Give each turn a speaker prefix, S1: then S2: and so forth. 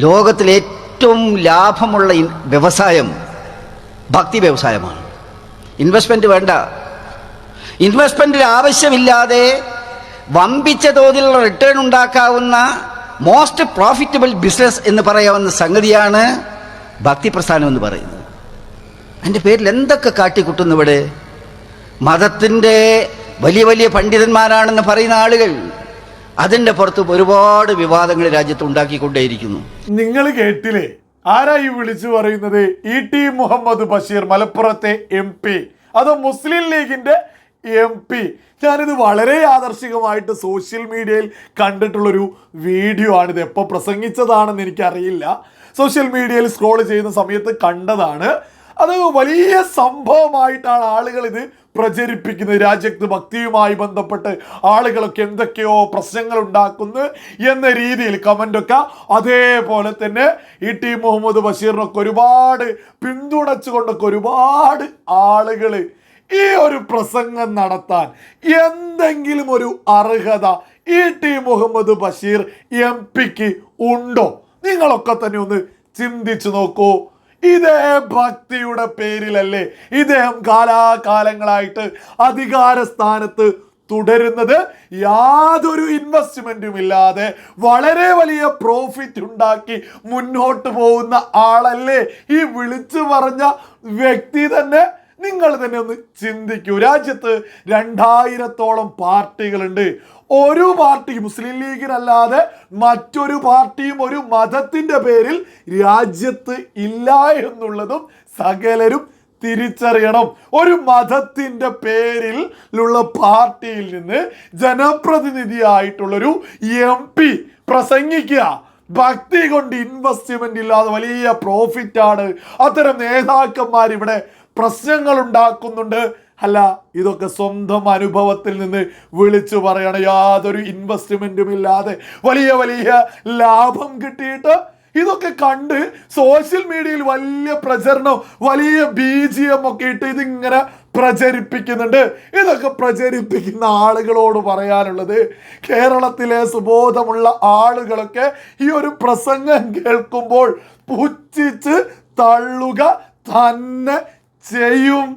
S1: ലോകത്തിലെ ഏറ്റവും ലാഭമുള്ള വ്യവസായം ഭക്തി വ്യവസായമാണ്. ഇൻവെസ്റ്റ്മെന്റ് വേണ്ട. ഇൻവെസ്റ്റ്മെന്റിന് ആവശ്യമില്ലാതെ വമ്പിച്ച തോതിലുള്ള റിട്ടേൺ ഉണ്ടാക്കാവുന്ന മോസ്റ്റ് പ്രോഫിറ്റബിൾ ബിസിനസ് എന്ന് പറയാവുന്ന സംഗതിയാണ് ഭക്തി പ്രസ്ഥാനം എന്ന് പറയുന്നത്. അതിന്റെ പേരിൽ എന്തൊക്കെ കാട്ടിക്കുട്ടുന്നു ഇവിടെ? മതത്തിന്റെ വലിയ വലിയ പണ്ഡിതന്മാരാണെന്ന് പറയുന്ന ആളുകൾ അതിന്റെ പുറത്ത് ഒരുപാട് വിവാദങ്ങൾ രാജ്യത്ത് ഉണ്ടാക്കിക്കൊണ്ടേയിരിക്കുന്നു.
S2: നിങ്ങൾ കേട്ടില്ലേ? ആരായി വിളിച്ചു പറയുന്നത്? ഇ ടി മുഹമ്മദ് ബഷീർ മലപ്പുറത്തെ എം പി. അതോ മുസ്ലിം ലീഗിന്റെ എം പി. ഞാനിത് വളരെ ആദർശികമായിട്ട് സോഷ്യൽ മീഡിയയിൽ കണ്ടിട്ടുള്ളൊരു വീഡിയോ ആണിത്. എപ്പോൾ പ്രസംഗിച്ചതാണെന്ന് എനിക്കറിയില്ല. സോഷ്യൽ മീഡിയയിൽ സ്ക്രോൾ ചെയ്യുന്ന സമയത്ത് കണ്ടതാണ്. അത് വലിയ സംഭവമായിട്ടാണ് ആളുകൾ ഇത് പ്രചരിപ്പിക്കുന്നത് രാജ്യത്ത് ഭക്തിയുമായി ബന്ധപ്പെട്ട് ആളുകളൊക്കെ എന്തൊക്കെയോ പ്രശ്നങ്ങൾ ഉണ്ടാക്കുന്നു എന്ന രീതിയിൽ കമന്റൊക്കെ അതേപോലെ തന്നെ ഇ ടി മുഹമ്മദ് ബഷീറിനൊക്കെ ഒരുപാട് പിന്തുണച്ചുകൊണ്ടൊക്കെ ഒരുപാട് ആളുകൾ ഈ ഒരു പ്രസംഗം നടത്താൻ എന്തെങ്കിലും ഒരു അർഹത E T Muhammad Basheer M പിക്ക് ഉണ്ടോ? നിങ്ങളൊക്കെ തന്നെ ഒന്ന് ചിന്തിച്ചു നോക്കൂ. ഇതേ ഭക്തിയുടെ പേരിലല്ലേ ഇദ്ദേഹം കാലാകാലങ്ങളായിട്ട് അധികാര സ്ഥാനത്ത് തുടരുന്നത്. യാതൊരു ഇൻവെസ്റ്റ്മെന്റും ഇല്ലാതെ വളരെ വലിയ പ്രോഫിറ്റ് ഉണ്ടാക്കി മുന്നോട്ട് പോകുന്ന ആളല്ലേ ഈ വിളിച്ചു പറഞ്ഞ വ്യക്തി തന്നെ. നിങ്ങൾ തന്നെ ഒന്ന് ചിന്തിക്കൂ. രാജ്യത്ത് രണ്ടായിരത്തോളം പാർട്ടികളുണ്ട്. ഒരു പാർട്ടി മുസ്ലിം ലീഗിനല്ലാതെ മറ്റൊരു പാർട്ടിയും ഒരു മതത്തിന്റെ പേരിൽ രാജ്യത്ത് ഇല്ല എന്നുള്ളതും സകലരും തിരിച്ചറിയണം. ഒരു മതത്തിന്റെ ഉള്ള പാർട്ടിയിൽ നിന്ന് ജനപ്രതിനിധിയായിട്ടുള്ളൊരു എം പി പ്രസംഗിക്കുക. ഭക്തി കൊണ്ട് ഇൻവെസ്റ്റ്മെന്റ് ഇല്ലാതെ വലിയ പ്രോഫിറ്റാണ് അത്തരം നേതാക്കന്മാർ ഇവിടെ പ്രശ്നങ്ങൾ ഉണ്ടാക്കുന്നുണ്ട്. അല്ല ഇതൊക്കെ സ്വന്തം അനുഭവത്തിൽ നിന്ന് വിളിച്ചു പറയണം. യാതൊരു ഇൻവെസ്റ്റ്മെന്റും ഇല്ലാതെ വലിയ വലിയ ലാഭം കിട്ടിയിട്ട് ഇതൊക്കെ കണ്ട് സോഷ്യൽ മീഡിയയിൽ വലിയ പ്രചരണം വലിയ ബി ജി എം ഒക്കെ ഇട്ട് ഇതിങ്ങനെ പ്രചരിപ്പിക്കുന്നുണ്ട്. ഇതൊക്കെ പ്രചരിപ്പിക്കുന്ന ആളുകളോട് പറയാനുള്ളത് കേരളത്തിലെ സുബോധമുള്ള ആളുകളൊക്കെ ഈ ഒരു പ്രസംഗം കേൾക്കുമ്പോൾ പുച്ഛിച്ച് തള്ളുക തന്നെ ചെയ്യും.